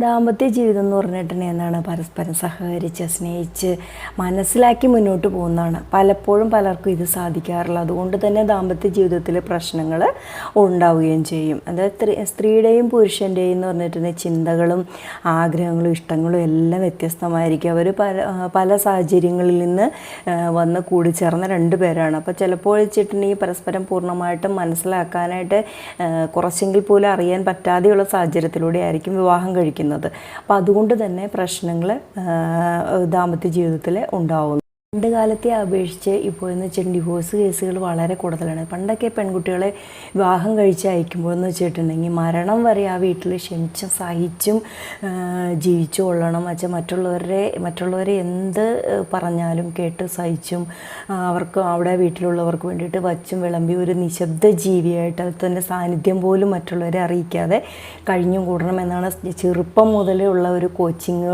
ദാമ്പത്യ ജീവിതം എന്ന് പറഞ്ഞിട്ടുണ്ടെങ്കിൽ എന്താണ് പരസ്പരം സഹകരിച്ച് സ്നേഹിച്ച് മനസ്സിലാക്കി മുന്നോട്ട് പോകുന്നതാണ്. പലപ്പോഴും പലർക്കും ഇത് സാധിക്കാറില്ല. അതുകൊണ്ട് തന്നെ ദാമ്പത്യ ജീവിതത്തിൽ പ്രശ്നങ്ങൾ ഉണ്ടാവുകയും ചെയ്യും. അതായത് സ്ത്രീ സ്ത്രീയുടെയും പുരുഷന്റെയും എന്ന് പറഞ്ഞിട്ടുണ്ടെങ്കിൽ ചിന്തകളും ആഗ്രഹങ്ങളും ഇഷ്ടങ്ങളും എല്ലാം വ്യത്യസ്തമായിരിക്കും. അവർ പല പല സാഹചര്യങ്ങളിൽ നിന്ന് വന്ന് കൂടിച്ചേർന്ന രണ്ട് പേരാണ്. അപ്പോൾ ചിലപ്പോൾ വെച്ചിട്ടുണ്ടെങ്കിൽ പരസ്പരം പൂർണമായിട്ടും മനസ്സിലാക്കാനായിട്ട് കുറച്ചെങ്കിൽ പോലും അറിയാൻ പറ്റാതെയുള്ള സാഹചര്യത്തിലൂടെ ആയിരിക്കും വിവാഹം കഴിക്കുന്നത്. അപ്പോൾ അതുകൊണ്ട് തന്നെ പ്രശ്നങ്ങൾ ദാമ്പത്യ ജീവിതത്തിൽ ഉണ്ടാവുന്നു. പണ്ട് കാലത്തെ അപേക്ഷിച്ച് ഇപ്പോൾ എന്ന് വെച്ചാൽ ഡിവോഴ്സ് കേസുകൾ വളരെ കൂടുതലാണ്. പണ്ടൊക്കെ പെൺകുട്ടികളെ വിവാഹം കഴിച്ച് അയക്കുമ്പോൾ എന്ന് വെച്ചിട്ടുണ്ടെങ്കിൽ മരണം വരെ ആ വീട്ടിൽ ക്ഷമിച്ചും സഹിച്ചും ജീവിച്ചു കൊള്ളണം. വെച്ചാൽ മറ്റുള്ളവരെ മറ്റുള്ളവരെ എന്ത് പറഞ്ഞാലും കേട്ട് സഹിച്ചും അവർക്ക് അവിടെ വീട്ടിലുള്ളവർക്ക് വേണ്ടിയിട്ട് വച്ചും വിളമ്പി ഒരു നിശബ്ദ ജീവിയായിട്ട് അതിന്റെ സാന്നിധ്യം പോലും മറ്റുള്ളവരെ അറിയിക്കാതെ കഴിഞ്ഞും കൂടണം എന്നാണ് ചെറുപ്പം മുതലേ ഉള്ള ഒരു കോച്ചിങ്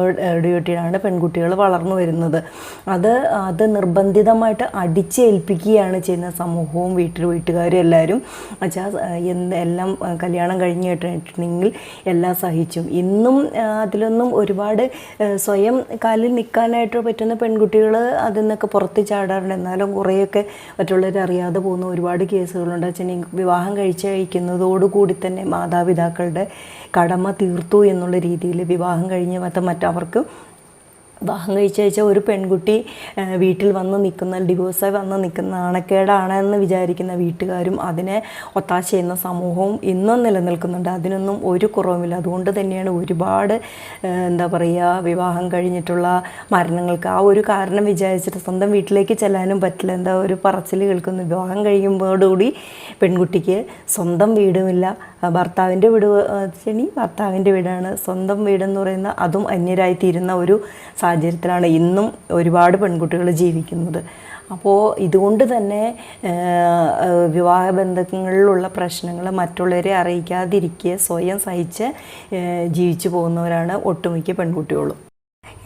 ഡ്യൂട്ടിയാണ് പെൺകുട്ടികൾ വളർന്നു വരുന്നത്. അത് അത് നിർബന്ധിതമായിട്ട് അടിച്ചേൽപ്പിക്കുകയാണ് ചെയ്യുന്ന സമൂഹവും വീട്ടിൽ വീട്ടുകാരും എല്ലാവരും. വെച്ചാൽ എന്ത് എല്ലാം കല്യാണം കഴിഞ്ഞ് കേട്ടിട്ടുണ്ടെങ്കിൽ എല്ലാം സഹിച്ചും. ഇന്നും അതിലൊന്നും ഒരുപാട് സ്വയം കാലിൽ നിൽക്കാനായിട്ട് പറ്റുന്ന പെൺകുട്ടികൾ അതിൽ നിന്നൊക്കെ പുറത്ത് ചാടാറുണ്ട്. എന്നാലും കുറേയൊക്കെ മറ്റുള്ളവർ അറിയാതെ പോകുന്ന ഒരുപാട് കേസുകളുണ്ട്. വെച്ചാൽ വിവാഹം കഴിച്ച് കഴിക്കുന്നതോടുകൂടി തന്നെ മാതാപിതാക്കളുടെ കടമ തീർത്തു എന്നുള്ള രീതിയിൽ വിവാഹം കഴിഞ്ഞ് മറ്റ മറ്റവർക്ക് വിവാഹം കഴിച്ചയച്ച ഒരു പെൺകുട്ടി വീട്ടിൽ വന്ന് നിൽക്കുന്ന ഡിവോഴ്സായി വന്ന് നിൽക്കുന്ന നാണക്കേടാണെന്ന് വിചാരിക്കുന്ന വീട്ടുകാരും അതിനെ ഒത്താശ ചെയ്യുന്ന സമൂഹവും ഇന്നും നിലനിൽക്കുന്നുണ്ട്. അതിനൊന്നും ഒരു കുറവുമില്ല. അതുകൊണ്ട് തന്നെയാണ് ഒരുപാട് എന്താ പറയുക വിവാഹം കഴിഞ്ഞിട്ടുള്ള മരണങ്ങൾക്ക് ആ ഒരു കാരണം വിചാരിച്ചിട്ട് സ്വന്തം വീട്ടിലേക്ക് ചെല്ലാനും പറ്റില്ല. എന്താ ഒരു പറച്ചിൽ കേൾക്കുന്നു. വിവാഹം കഴിയുമ്പോടുകൂടി പെൺകുട്ടിക്ക് സ്വന്തം വീടുമില്ല. ഭർത്താവിന്റെ വീട് ശനി ഭർത്താവിന്റെ വീടാണ്. സ്വന്തം വീടെന്ന് പറയുന്ന അതും അന്യരായിത്തീരുന്ന ഒരു ഒരു സാഹചര്യത്തിലാണ് ഇന്നും ഒരുപാട് പെൺകുട്ടികൾ ജീവിക്കുന്നത്. അപ്പോൾ ഇതുകൊണ്ട് തന്നെ വിവാഹ ബന്ധങ്ങളിലുള്ള പ്രശ്നങ്ങൾ മറ്റുള്ളവരെ അറിയിക്കാതിരിക്കുക സ്വയം സഹിച്ച് ജീവിച്ചു പോകുന്നവരാണ് ഒട്ടുമിക്ക പെൺകുട്ടികളും.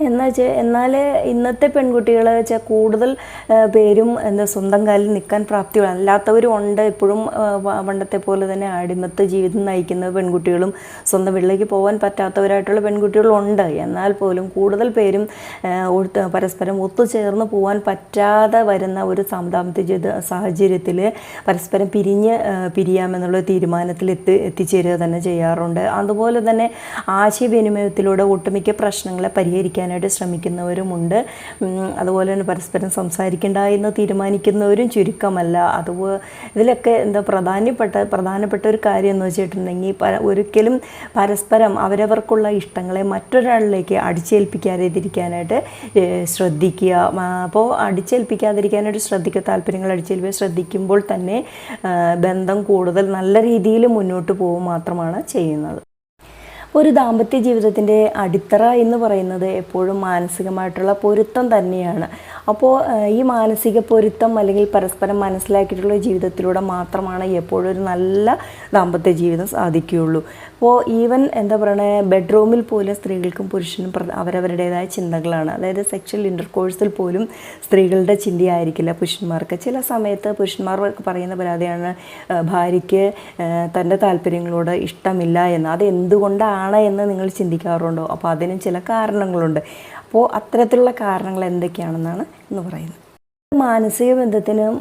എന്നാൽ വെച്ചാൽ എന്നാൽ ഇന്നത്തെ പെൺകുട്ടികൾ വെച്ചാൽ കൂടുതൽ പേരും എന്താ സ്വന്തം കാലിൽ നിൽക്കാൻ പ്രാപ്തിയുള്ള അല്ലാത്തവരും ഉണ്ട്. എപ്പോഴും പണ്ടത്തെ പോലെ തന്നെ അടിമത്ത ജീവിതം നയിക്കുന്ന പെൺകുട്ടികളും സ്വന്തം വീട്ടിലേക്ക് പോകാൻ പറ്റാത്തവരായിട്ടുള്ള പെൺകുട്ടികളും ഉണ്ട്. എന്നാൽ പോലും കൂടുതൽ പേരും പരസ്പരം ഒത്തുചേർന്ന് പോകാൻ പറ്റാതെ വരുന്ന ഒരു സാമ്പത്തിക സാഹചര്യത്തിൽ പരസ്പരം പിരിഞ്ഞ് പിരിയാമെന്നുള്ള തീരുമാനത്തിൽ എത്തി എത്തിച്ചേരുക തന്നെ ചെയ്യാറുണ്ട്. അതുപോലെ തന്നെ ആശയവിനിമയത്തിലൂടെ ഒട്ടുമിക്ക പ്രശ്നങ്ങളെ പരിഹരിക്കാനായിട്ട് ശ്രമിക്കുന്നവരുമുണ്ട്. അതുപോലെ തന്നെ പരസ്പരം സംസാരിക്കേണ്ട എന്ന് തീരുമാനിക്കുന്നവരും ചുരുക്കമല്ല. അതുപോലെ ഇതിലൊക്കെ എന്താ പ്രധാനപ്പെട്ട പ്രധാനപ്പെട്ട ഒരു കാര്യം എന്ന് വെച്ചിട്ടുണ്ടെങ്കിൽ ഒരിക്കലും പരസ്പരം അവരവർക്കുള്ള ഇഷ്ടങ്ങളെ മറ്റൊരാളിലേക്ക് അടിച്ചേൽപ്പിക്കാതിരിക്കാനായിട്ട് ശ്രദ്ധിക്കുക. അപ്പോൾ അടിച്ചേൽപ്പിക്കാതിരിക്കാനായിട്ട് ശ്രദ്ധിക്കുക താല്പര്യങ്ങൾ അടിച്ചേൽപ്പിക്കുക ശ്രദ്ധിക്കുമ്പോൾ തന്നെ ബന്ധം കൂടുതൽ നല്ല രീതിയിൽ മുന്നോട്ട് പോകും മാത്രമാണ് ചെയ്യുന്നത്. ഒരു ദാമ്പത്യ ജീവിതത്തിന്റെ അടിത്തറ എന്ന് പറയുന്നത് എപ്പോഴും മാനസികമായിട്ടുള്ള പൊരുത്തം തന്നെയാണ്. അപ്പോൾ ഈ മാനസിക പൊരുത്തം അല്ലെങ്കിൽ പരസ്പരം മനസ്സിലാക്കിയിട്ടുള്ള ജീവിതത്തിലൂടെ മാത്രമാണ് എപ്പോഴും ഒരു നല്ല ദാമ്പത്യ ജീവിതം സാധിക്കുകയുള്ളൂ. അപ്പോൾ ഈവൻ എന്താ പറയണേ ബെഡ്റൂമിൽ പോലും സ്ത്രീകൾക്കും പുരുഷനും പ്ര- അവരവരുടേതായ ചിന്തകളാണ്. അതായത് സെക്ഷൽ ഇന്റർകോഴ്സിൽ പോലും സ്ത്രീകളുടെ ചിന്തയായിരിക്കില്ല പുരുഷന്മാർക്ക്. ചില സമയത്ത് പുരുഷന്മാർ പറയുന്ന പരാതിയാണ് ഭാര്യയ്ക്ക് തന്റെ താല്പര്യങ്ങളോട് ഇഷ്ടമില്ല എന്ന്. അത് എന്തുകൊണ്ടാണ് എന്ന് നിങ്ങൾ ചിന്തിക്കാറുണ്ടോ? അപ്പോൾ അതിനും ചില കാരണങ്ങളുണ്ട്. അപ്പോൾ അത്തരത്തിലുള്ള കാരണങ്ങൾ എന്തൊക്കെയാണെന്നാണ് എന്ന് പറയുന്നത്. മാനസിക ബന്ധത്തിനും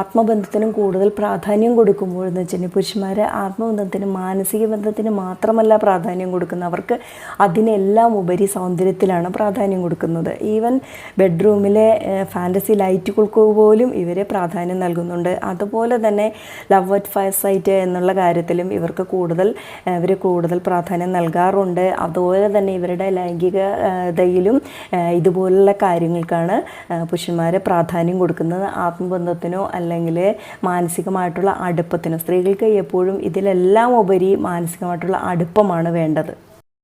ആത്മബന്ധത്തിനും കൂടുതൽ പ്രാധാന്യം കൊടുക്കുമ്പോൾ എന്ന് വെച്ചിട്ടുണ്ടെങ്കിൽ പുരുഷന്മാർ ആത്മബന്ധത്തിനും മാനസിക ബന്ധത്തിനും മാത്രമല്ല പ്രാധാന്യം കൊടുക്കുന്നത്. അവർക്ക് അതിനെല്ലാം ഉപരി സൗന്ദര്യത്തിലാണ് പ്രാധാന്യം കൊടുക്കുന്നത്. ഈവൻ ബെഡ്റൂമിലെ ഫാന്റസി ലൈറ്റുകൾക്ക് പോലും ഇവരെ പ്രാധാന്യം നൽകുന്നുണ്ട്. അതുപോലെ തന്നെ ലവ് അറ്റ് ഫയർ സൈറ്റ് എന്നുള്ള കാര്യത്തിലും ഇവർക്ക് കൂടുതൽ ഇവർ കൂടുതൽ പ്രാധാന്യം നൽകാറുണ്ട്. അതുപോലെ തന്നെ ഇവരുടെ ലൈംഗികതയിലും ഇതുപോലുള്ള കാര്യങ്ങൾക്കാണ് പുരുഷന്മാരെ പ്രാധാന്യം കൊടുക്കുന്നത് ആത്മബന്ധത്തിനോ അല്ലെങ്കിൽ മാനസികമായിട്ടുള്ള അടുപ്പത്തിനോ. സ്ത്രീകൾക്ക് എപ്പോഴും ഇതിലെല്ലാം ഉപരി മാനസികമായിട്ടുള്ള അടുപ്പമാണ് വേണ്ടത്.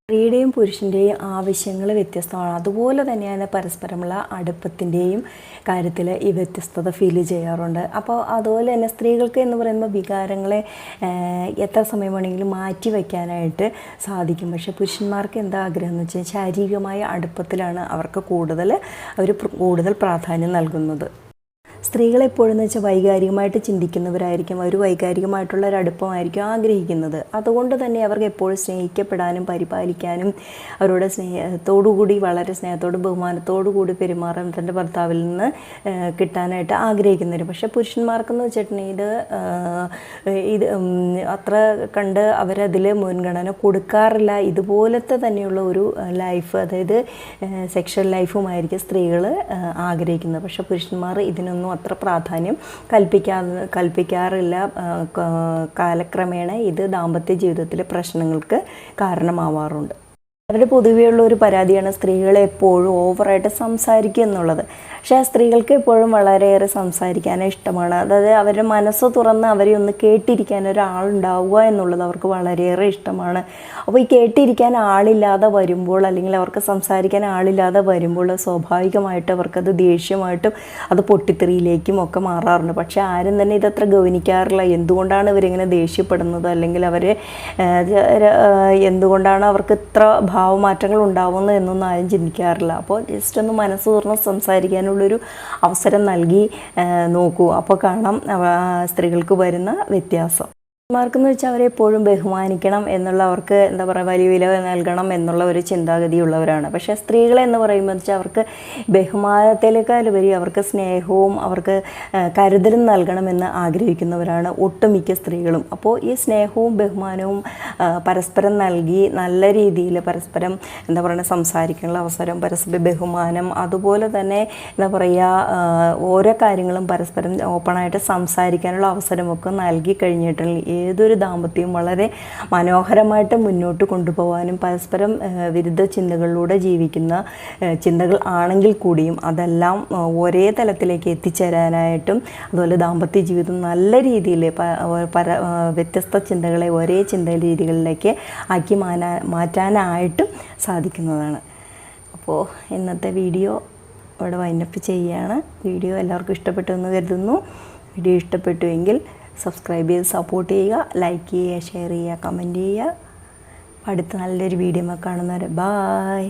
സ്ത്രീയുടെയും പുരുഷന്റെയും ആവശ്യങ്ങൾ വ്യത്യസ്തമാണ്. അതുപോലെ തന്നെയാണ് പരസ്പരമുള്ള അടുപ്പത്തിന്റെയും കാര്യത്തിൽ ഈ വ്യത്യസ്തത ഫീൽ ചെയ്യാറുണ്ട്. അപ്പോൾ അതുപോലെ തന്നെ സ്ത്രീകൾക്ക് എന്ന് പറയുമ്പോൾ വികാരങ്ങളെ എത്ര സമയം വേണമെങ്കിലും മാറ്റി വയ്ക്കാനായിട്ട് സാധിക്കും. പക്ഷേ പുരുഷന്മാർക്ക് എന്താ ആഗ്രഹം എന്ന് വെച്ചാൽ ശാരീരികമായ അടുപ്പത്തിലാണ് അവർക്ക് കൂടുതൽ അവർ കൂടുതൽ പ്രാധാന്യം നൽകുന്നത്. സ്ത്രീകളെപ്പോഴും എന്ന് വെച്ചാൽ വൈകാരികമായിട്ട് ചിന്തിക്കുന്നവരായിരിക്കും. അവർ വൈകാരികമായിട്ടുള്ള ഒരു അടുപ്പമായിരിക്കും ആഗ്രഹിക്കുന്നത്. അതുകൊണ്ട് തന്നെ അവർക്ക് എപ്പോഴും സ്നേഹിക്കപ്പെടാനും പരിപാലിക്കാനും അവരുടെ സ്നേഹത്തോടു കൂടി വളരെ സ്നേഹത്തോടും ബഹുമാനത്തോടു കൂടി പെരുമാറാൻ തന്റെ ഭർത്താവിൽ നിന്ന് കിട്ടാനായിട്ട് ആഗ്രഹിക്കുന്നവർ പക്ഷേ പുരുഷന്മാർക്കെന്ന് വെച്ചിട്ടുണ്ടെങ്കിൽ ഇത് ഇത് അത്ര കണ്ട് അവരതിൽ മുൻഗണന കൊടുക്കാറില്ല. ഇതുപോലത്തെ തന്നെയുള്ള ഒരു ലൈഫ് അതായത് സെക്ഷൽ ലൈഫുമായിരിക്കും സ്ത്രീകൾ ആഗ്രഹിക്കുന്നത്. പക്ഷേ പുരുഷന്മാർ ഇതിനൊന്നും അത്ര പ്രാധാന്യം കൽപ്പിക്കാ കൽപ്പിക്കാറില്ല. കാലക്രമേണ ഇത് ദാമ്പത്യ ജീവിതത്തിലെ പ്രശ്നങ്ങൾക്ക് കാരണമാവാറുണ്ട്. അവരുടെ പൊതുവെയുള്ള ഒരു പരാതിയാണ് സ്ത്രീകൾ എപ്പോഴും ഓവറായിട്ട് സംസാരിക്കുക എന്നുള്ളത്. പക്ഷേ സ്ത്രീകൾക്ക് എപ്പോഴും വളരെയേറെ സംസാരിക്കാൻ ഇഷ്ടമാണ്. അതായത് അവരുടെ മനസ്സ് തുറന്ന് അവരെ ഒന്ന് കേട്ടിരിക്കാൻ ഒരാളുണ്ടാവുക എന്നുള്ളത് അവർക്ക് വളരെയേറെ ഇഷ്ടമാണ്. അപ്പോൾ ഈ കേട്ടിരിക്കാൻ ആളില്ലാതെ വരുമ്പോൾ അല്ലെങ്കിൽ അവർക്ക് സംസാരിക്കാൻ ആളില്ലാതെ വരുമ്പോൾ സ്വാഭാവികമായിട്ട് അവർക്കത് ദേഷ്യമായിട്ടും അത് പൊട്ടിത്തെറിയിലേക്കും ഒക്കെ മാറാറുണ്ട്. പക്ഷേ ആരും തന്നെ ഇതത്ര ഗവനിക്കാറില്ല എന്തുകൊണ്ടാണ് ഇവരിങ്ങനെ ദേഷ്യപ്പെടുന്നത്? അല്ലെങ്കിൽ അവരെ എന്തുകൊണ്ടാണ് അവർക്ക് ഇത്ര ഭാവമാറ്റങ്ങൾ ഉണ്ടാവുന്നു എന്നൊന്നും ആരും ചിന്തിക്കാറില്ല. അപ്പോൾ ജസ്റ്റ് ഒന്ന് മനസ്സ് തുറന്ന് സംസാരിക്കാനുള്ളൊരു അവസരം നൽകി നോക്കൂ. അപ്പോൾ കാണാം സ്ത്രീകൾക്ക് വരുന്ന വ്യത്യാസം. മാർക്കെന്ന് വെച്ചാൽ അവരെ എപ്പോഴും ബഹുമാനിക്കണം എന്നുള്ള അവർക്ക് എന്താ പറയുക വലിയ വില നൽകണം എന്നുള്ള ഒരു ചിന്താഗതിയുള്ളവരാണ്. പക്ഷേ സ്ത്രീകളെ എന്ന് പറയുമ്പോൾ വെച്ചാൽ അവർക്ക് ബഹുമാനത്തിലേക്കാളുപരി അവർക്ക് സ്നേഹവും അവർക്ക് കരുതലും നൽകണമെന്ന് ആഗ്രഹിക്കുന്നവരാണ് ഒട്ടുമിക്ക സ്ത്രീകളും. അപ്പോൾ ഈ സ്നേഹവും ബഹുമാനവും പരസ്പരം നൽകി നല്ല രീതിയിൽ പരസ്പരം എന്താ പറയുക സംസാരിക്കാനുള്ള അവസരം പരസ്പര ബഹുമാനം അതുപോലെ തന്നെ എന്താ പറയുക ഓരോ കാര്യങ്ങളും പരസ്പരം ഓപ്പണായിട്ട് സംസാരിക്കാനുള്ള അവസരമൊക്കെ നൽകി കഴിഞ്ഞിട്ടുണ്ടെങ്കിൽ ഏതൊരു ദാമ്പത്യവും വളരെ മനോഹരമായിട്ട് മുന്നോട്ട് കൊണ്ടുപോകാനും പരസ്പരം വിരുദ്ധ ചിന്തകളിലൂടെ ജീവിക്കുന്ന ചിന്തകൾ ആണെങ്കിൽ കൂടിയും അതെല്ലാം ഒരേ തലത്തിലേക്ക് എത്തിച്ചേരാനായിട്ടും അതുപോലെ ദാമ്പത്യ ജീവിതം നല്ല രീതിയിൽ പര വ്യത്യസ്ത ചിന്തകളെ ഒരേ ചിന്ത രീതികളിലേക്ക് ആക്കി മാനാ മാറ്റാനായിട്ടും സാധിക്കുന്നതാണ്. അപ്പോൾ ഇന്നത്തെ വീഡിയോ ഇവിടെ വൈൻഡപ്പ് ചെയ്യുകയാണ് വീഡിയോ എല്ലാവർക്കും ഇഷ്ടപ്പെട്ടു എന്ന് കരുതുന്നു. വീഡിയോ ഇഷ്ടപ്പെട്ടുവെങ്കിൽ സബ്സ്ക്രൈബ് ചെയ്ത് സപ്പോർട്ട് ചെയ്യുക ലൈക്ക് ചെയ്യുക ഷെയർ ചെയ്യുക കമന്റ് ചെയ്യുക. അടുത്ത നല്ലൊരു വീഡിയോ കാണുന്നവരെ ബായ്